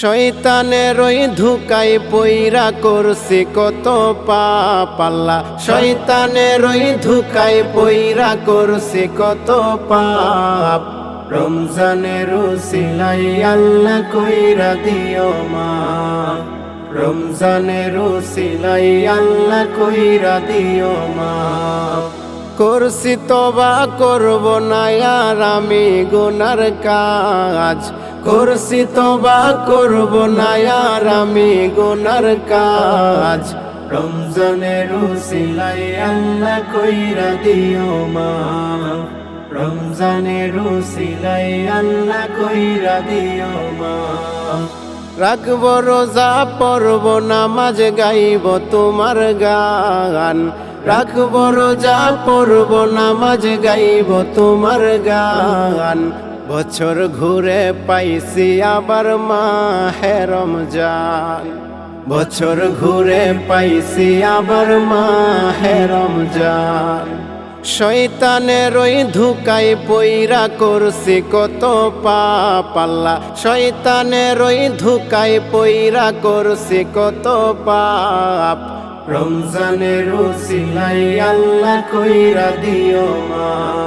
শয়তানের ওই ধুকাই পইরা করছি কত পাপাল্লা। শয়তানের ওই ধুকাই পইরা করছি কত পাপ। রমজানের সিলাই আল্লাহ কইরা দিও মা রমজানের সিলাই আল্লাহ কইরা দিও মা করছি তবা করব না আর আমি গুনার কাজ। করছি তবা করব না আর আমি গুনার কাজ। রমজানের সিলাই আল্লাহ কইরা দিও মা। রমজানের সিলাই আল্লাহ কইরা দিও মা। রাখব রোজা, পড়ব নামাজ, গাইব তোমার গান। রাখব রোজা, পড়ব নামাজ, গাইব তোমার গান। বছর ঘুরে পাইছি আবার মা হেরম যান বছর ঘুরে পাইছি আবার মা হেরম যান শয়তানের ওই ধুকাই পইরা করছি কত পাপ আল্লাহ। শয়তানের ওই ধুকাই পইরা করছি কত পাপ। রমজানের সিলাই আল্লাহ কইরা দিও মা।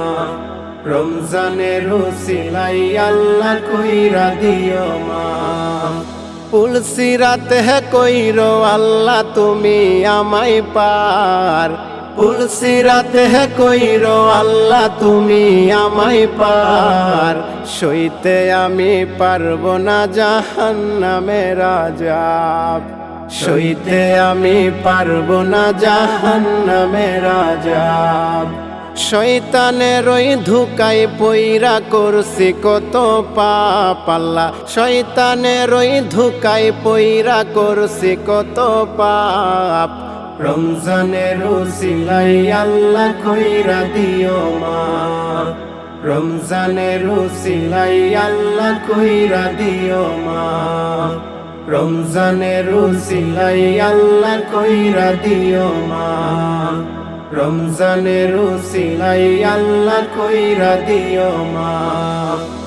রমজানের সিলাই আল্লাহ কইরা দিও মা। তুলসি রাতে কইর আল্লাহ, তুমি আমায় পার। তুলসি রাতে কইর আল্লাহ, তুমি আমায় পার। সইতে আমি পারব না জাহান্নামের রাজাব। সইতে আমি পারব না জাহান্নামের রাজাব। শয়তানের ওই ধুকাই পইরা করছি কত পাপ আল্লাহ শয়তানের ওই ধুকাই পইরা করছি কত পাপ। রমজানের সিলাই আল্লাহ কইরা দিও মা। রমজানের সিলাই আল্লাহ কইরা দিও মা। রমজানের সিলাই আল্লাহ কইরা দিও মা। রমজানের সিলাই আল্লাহ কইরা দিও মা।